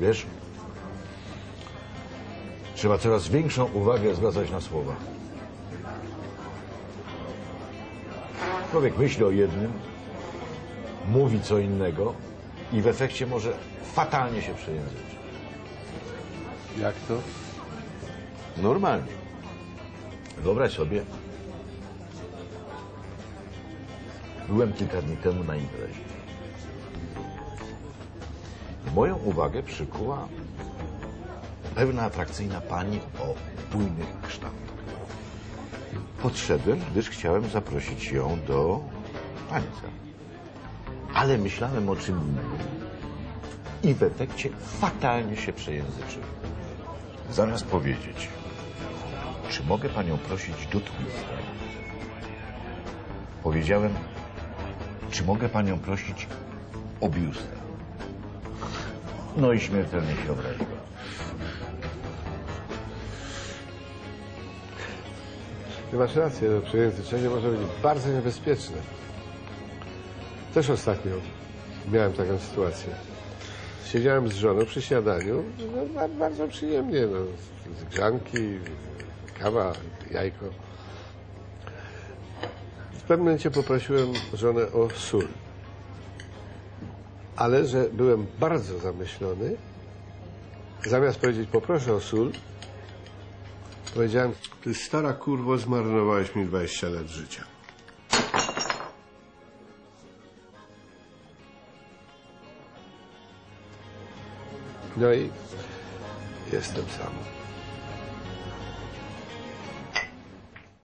Wiesz, trzeba coraz większą uwagę zwracać na słowa. Człowiek myśli o jednym, mówi co innego i w efekcie może fatalnie się przejęzyczyć. Jak to? Normalnie. Wyobraź sobie, byłem kilka dni temu na imprezie. Moją uwagę przykuła pewna atrakcyjna pani o bujnych kształtach. Podszedłem, gdyż chciałem zaprosić ją do tańca. Ale myślałem o czym innym i w efekcie fatalnie się przejęzyczyłem. Zamiast powiedzieć, czy mogę panią prosić do Twittera? Powiedziałem, czy mogę panią prosić o? No i śmiertelnie się obraziła. Ty masz rację, to przejęzyczenie może być bardzo niebezpieczne. Też ostatnio miałem taką sytuację. Siedziałem z żoną przy śniadaniu, no, ba- bardzo przyjemnie, no, z grzanki, kawa, jajko. W pewnym momencie poprosiłem żonę o sól. Ale, że byłem bardzo zamyślony, zamiast powiedzieć poproszę o sól, powiedziałem ty stara kurwo, zmarnowałeś mi 20 lat życia. No i jestem sam.